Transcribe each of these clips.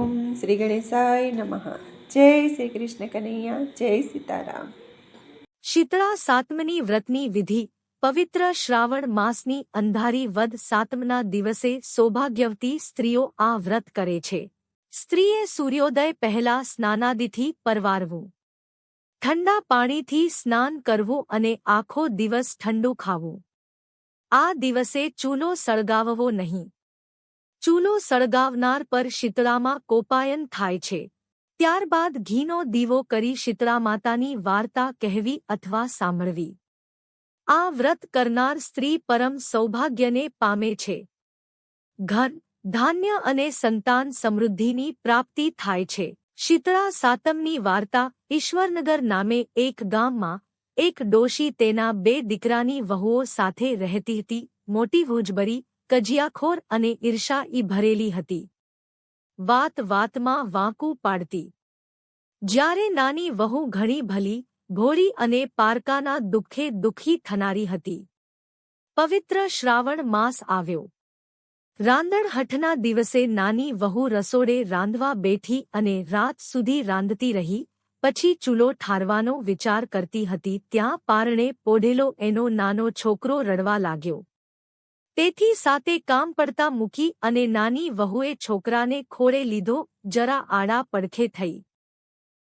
ઓમ શ્રી ગણેશાય નમઃ. જય શ્રી કૃષ્ણ કનૈયા. જય સીતારામ. શીતળા સાતમની વ્રતની વિધિ. પવિત્ર શ્રાવણ માસની અંધારી વદ સાતમના દિવસે સૌભાગ્યવતી સ્ત્રીઓ આ વ્રત કરે છે. સ્ત્રીએ સૂર્યોદય પહેલા સ્નાનાદિથી પરવારવું. ઠંડા પાણીથી સ્નાન કરવું અને આખો દિવસ ઠંડુ ખાવું. આ દિવસે ચૂલો સળગાવવો નહીં. ચૂલો સળગાવનાર પર શીતળામાં કોપાયન થાય છે. ત્યારબાદ ઘીનો દીવો કરી શીતળા માતાની વાર્તા કહેવી અથવા સાંભળવી. આ વ્રત કરનાર સ્ત્રી પરમ સૌભાગ્યને પામે છે. ઘર ધાન્ય અને સંતાન સમૃદ્ધિની પ્રાપ્તિ થાય છે. શીતળા સાતમની વાર્તા ઈશ્વરનગર નામે એક ગામમાં એક ડોશી તેના બે દીકરાની વહુઓ સાથે રહેતી હતી, મોટી ભૂજબરી કજિયાખોર અને ઈર્ષાઈ ભરેલી હતી. વાત વાતમાં વાંકું પાડતી. જ્યારે નાની વહુ ઘણી ભલી, ભોળી અને પારકાના દુઃખે દુઃખી થનારી હતી. પવિત્ર શ્રાવણ માસ આવ્યો. રાંદણહઠના દિવસે નાની વહુ રસોડે રાંધવા બેઠી અને રાત સુધી રાંધતી રહી, પછી ચૂલો ઠારવાનો વિચાર કરતી હતી, ત્યાં પારણે પોઢેલો એનો નાનો છોકરો રડવા લાગ્યો. તેથી સાતે કામ પડતા મૂકી અને નાની વહુએ છોકરાને ખોળે લીધો, જરા આડા પડખે થઈ.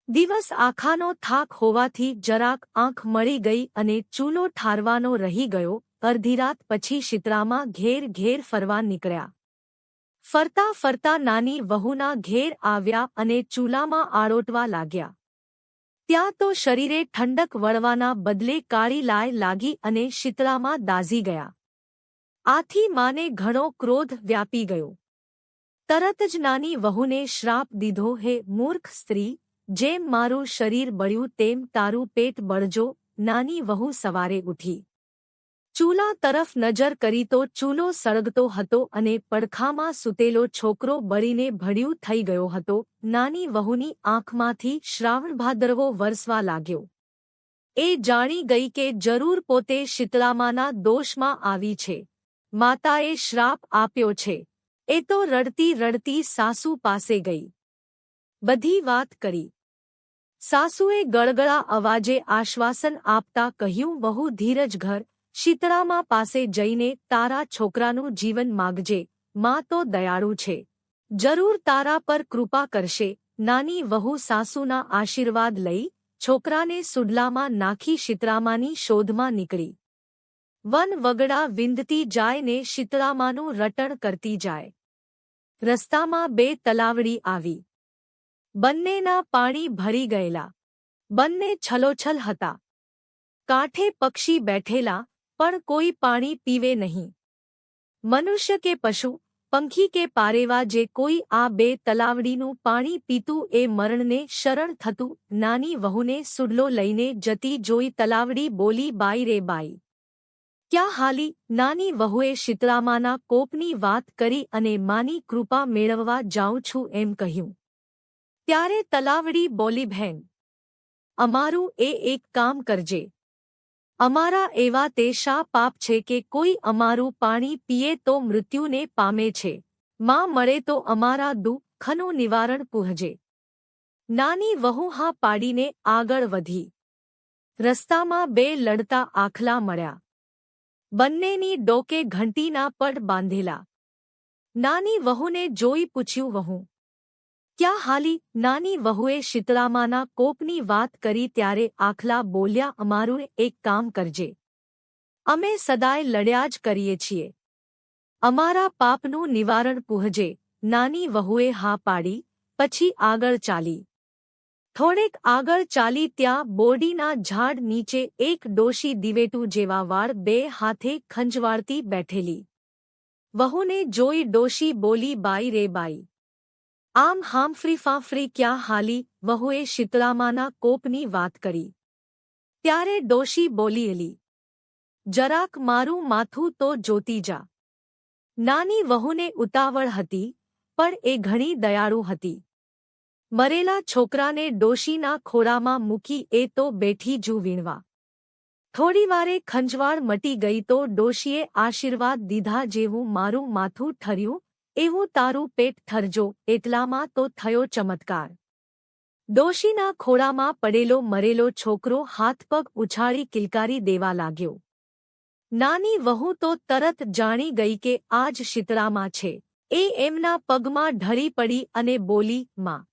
દિવસ આખાનો થાક હોવાથી જરાક આંખ મળી ગઈ અને ચૂલો ઠારવાનો રહી ગયો અર્ધીરાત પછી શીતળામાં ઘેર ઘેર ફરવા નીકળ્યા. ફરતા ફરતા નાની વહુના ઘેર આવ્યા અને ચૂલામાં આળોટવા લાગ્યા. ત્યાં તો શરીરે ઠંડક વળવાના બદલે કાળી લાય લાગી અને શીતળામાં દાઝી ગયા. આથી માને ઘણો ક્રોધ વ્યાપી ગયો. તરત જ નાની વહુને શ્રાપ દીધો, હે મૂર્ખ સ્ત્રી, જેમ મારું શરીર બળ્યું તેમ તારું પેટ બળજો, નાની વહુ સવારે ઉઠી. ચૂલા તરફ નજર કરી તો ચૂલો સળગતો હતો અને પડખામાં સૂતેલો છોકરો બળીને ભડ્યું થઈ ગયો હતો. નાની વહુની આંખમાંથી શ્રાવણભાદરવો વરસવા લાગ્યો. એ જાણી ગઈ કે જરૂર પોતે શીતળામાના દોષમાં આવી છે. માતાએ શ્રાપ આપ્યો છે. એ તો રડતી રડતી સાસુ પાસે ગઈ. બધી વાત કરી. સાસુએ ગળગળા અવાજે આશ્વાસન આપતા કહ્યું, વહુ ધીરજ ઘર, શીતળામાં પાસે જઈને તારા છોકરાનું જીવન માગજે. માં તો દયાળુ છે. જરૂર તારા પર કૃપા કરશે. નાની વહુ સાસુના આશીર્વાદ લઈ છોકરાને સુડલામાં નાખી શીતળામાની શોધમાં નીકળી. વન વગડા વિંધતી જાય ને શીતળામાનું રટણ કરતી જાય. રસ્તામાં બે તલાવડી આવી. બંનેના પાણી ભરી ગયેલા. બંને છલોછલ હતા. કાંઠે પક્ષી બેઠેલા, પણ કોઈ પાણી પીવે નહીં. મનુષ્ય કે પશુ, પંખી કે પારેવા જે કોઈ આ બે તલાવડીનું પાણી પીતું એ મરણને શરણ થતું નાની વહુને સુડલો લઈને જતી જોઈ તલાવડી બોલી, બાઈ રે બાઈ ક્યાં હાલી નાની વહુએ શીતળામાના કોપની વાત કરી અને માની કૃપા મેળવવા જાઉં છું એમ કહ્યું. ત્યારે તલાવડી બોલી, બહેન, અમારું એ એક કામ કરજે. અમારા એવા તે શા પાપ છે કે કોઈ અમારું પાણી પીએ તો મૃત્યુને પામે છે. માં મળે તો અમારા દુઃખનું નિવારણ પૂહજે. નાની વહુ હા પાડીને આગળ વધી. રસ્તામાં બે લડતા આખલા મળ્યા. બંનેની ડોકે ઘંટીના પડ બાંધેલા. નાની વહુને જોઈ પૂછ્યું, વહુ, ક્યાં હાલી? નાની વહુએ શીતળામાના કોપની વાત કરી ત્યારે આખલા બોલ્યા, અમારું એક કામ કરજે. અમે સદાય લડ્યા જ કરીએ છીએ. અમારા પાપનું નિવારણ પૂહજે. નાની વહુએ હા પાડી, પછી આગળ ચાલી. થોડેક આગળ ચાલી ત્યાં બોરડીના ઝાડ નીચે એક ડોશી દિવેટું જેવા વાળ બે હાથે ખંજવાળતી બેઠેલી. વહુને જોઈ ડોશી બોલી, બાઈ રે બાઈ. આમ હામફ્રી ફાંફરી ક્યાં હાલી? વહુએ શીતળામાના કોપની વાત કરી. ત્યારે ડોશી બોલીયેલી જરાક મારું માથું તો જોતી જા. નાની વહુને ઉતાવળ હતી, પણ એ ઘણી દયાળુ હતી. મરેલા છોકરાને ડોશીના ખોળામાં મૂકી એ તો બેઠી જુ વીણવા. થોડીવારે ખંજવાળ મટી ગઈ તો ડોશીએ આશીર્વાદ દીધા જેવું મારું માથું ઠર્યું, એવું તારું પેટ ઠરજો, એટલામાં તો થયો ચમત્કાર. ડોશીના ખોળામાં પડેલો મરેલો છોકરો હાથપગ ઉછાળી કિલકારી દેવા લાગ્યો. નાની વહુ તો તરત જાણી ગઈ કે આજ શીતળામાં છે. એ એમના પગમાં ઢળી પડી અને બોલી, માં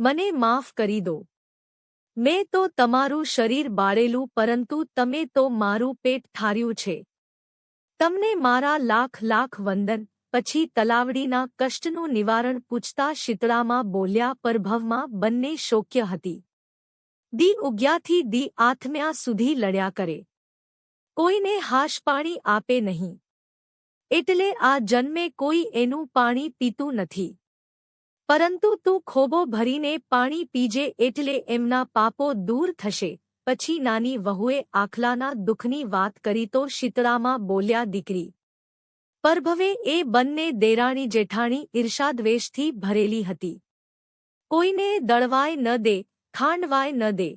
મને માફ કરી દો. મેં તો તમારું શરીર બાળેલું પરંતુ તમે તો મારું પેટ ઠાર્યું છે. તમને મારા લાખ લાખ વંદન, પછી તલાવડીના કષ્ટનું નિવારણ પૂછતા શીતળામાં બોલ્યા પરભવમાં બંને શોક્ય હતી. દી ઉગ્યાથી દી આથમ્યા સુધી લડ્યા કરે. કોઈને હાશ પાણી આપે નહીં. એટલે આ જન્મે કોઈ એનું પાણી પીતું નથી. પરંતુ તું ખોબો ભરીને પાણી પીજે એટલે એમના પાપો દૂર થશે. પછી નાની વહુએ આખલાના દુઃખની વાત કરી તો શીતળામાં બોલ્યા, દીકરી, પરભવે એ બંને દેરાણી જેઠાણી ઈર્ષાદ્વેષથી ભરેલી હતી. કોઈને દળવાય ન દે, ખાંડવાય ન દે.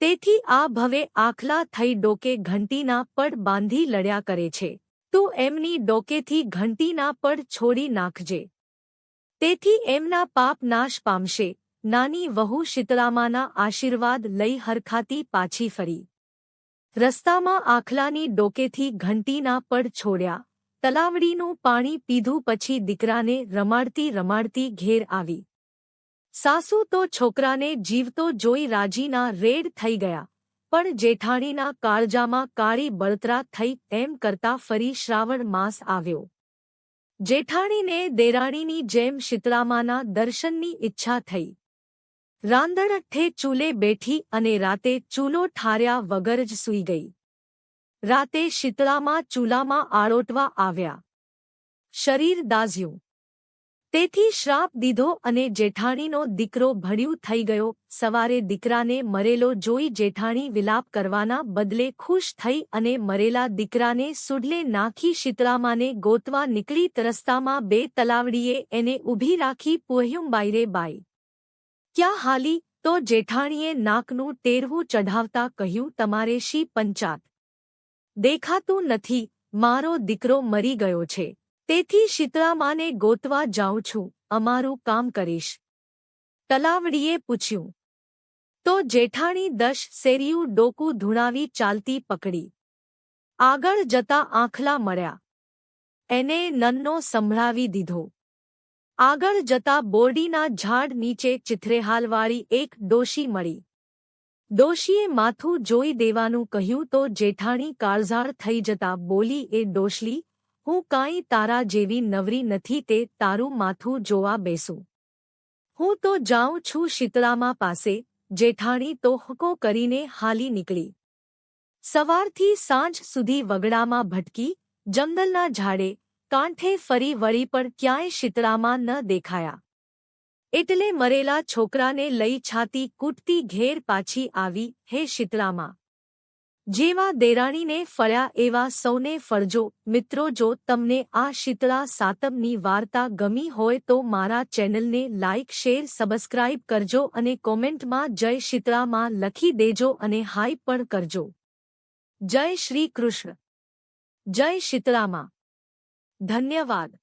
તેથી આ ભવે આખલા થઈ ડોકે ઘંટીના પડ બાંધી લડ્યા કરે છે. તું એમની ડોકેથી ઘંટીના પડ છોડી નાખજે. તેથી એમના પાપ નાશ પામશે. નાની વહુ શીતળામાના આશીર્વાદ લઈ હરખાતી પાછી ફરી. રસ્તામાં આખલાની ડોકેથી ઘંટીના પડ છોડ્યા. તલાવડીનું પાણી પીધું પછી દીકરાને રમાડતી રમાડતી ઘેર આવી. સાસુ તો છોકરાને જીવતો જોઈ રાજીના રેડ થઈ ગયા. પણ જેઠાણીના કાળજામાં કાળી બળતરા થઈ એમ કરતા ફરી શ્રાવણ માસ આવ્યો. જેઠાણીને દેરાણીની જેમ શીતળામાના દર્શનની ઈચ્છા થઈ. રાંધણઠ્ઠે ચૂલે બેઠી અને રાતે ચૂલો ઠાર્યા વગર જ સૂઈ ગઈ. રાતે શીતળામાં ચૂલામાં આળોટવા આવ્યા. શરીર દાઝ્યું. તેથી શ્રાપ દીધો અને જેઠાણીનો દીકરો ભળ્યું થઈ ગયો. સવારે દીકરાને મરેલો જોઈ જેઠાણી વિલાપ કરવાના બદલે ખુશ થઈ અને મરેલા દીકરાને સુડલે નાખી શીતળામાને ગોતવા નીકળી તરસ્તામાં બે તલાવડીએ એને ઊભી રાખી પુહ્યું બાયરે બાઈ ક્યાં હાલી? તો જેઠાણીએ નાકનું ટેરવું ચઢાવતા કહ્યું, તમારે શી પંચાત? દેખાતું નથી. મારો દીકરો મરી ગયો છે. તેથી શીતળામાને ગોતવા જાઉં છું, અમારું કામ કરીશ. તલાવડીએ પૂછ્યું. તો જેઠાણી દશ શેરીયું ડોકું ધૂણાવી ચાલતી પકડી. આગળ જતા આંખલા મળ્યા. એને નન્નો સંભળાવી દીધો. આગળ જતા બોરડીના ઝાડ નીચે ચિથરેહાલવાળી એક ડોશી મળી. ડોશીએ માથું જોઈ દેવાનું કહ્યું તો જેઠાણી કાળઝાળ થઈ જતા બોલી, એ ડોશલી હું કાંઈ તારા જેવી નવરી નથી તે તારું માથું જોવા બેસું. હું તો જાઉં છું શીતળામાં પાસે, જેઠાણી તો હકો કરીને હાલી નીકળી. સવારથી સાંજ સુધી વગડામાં ભટકી, જંગલના ઝાડે, કાંઠે ફરી વળી પણ ક્યાંય શીતળામાં ન દેખાયા. એટલે મરેલા છોકરાને લઈ છાતી કૂટતી ઘેર પાછી આવી, હે શીતળામાં. જેવા દેરાણીને ફળ્યા એવા સૌને ફળજો મિત્રો, જો તમને આ શીતળા સાતમની વાર્તા ગમી હોય તો મારા ચેનલને લાઇક શેર, સબસ્ક્રાઇબ કરજો અને કોમેન્ટમાં જય શીતળામાં લખી દેજો અને હાઈ પણ કરજો. જય શ્રી કૃષ્ણ. જય શીતળામાં. ધન્યવાદ.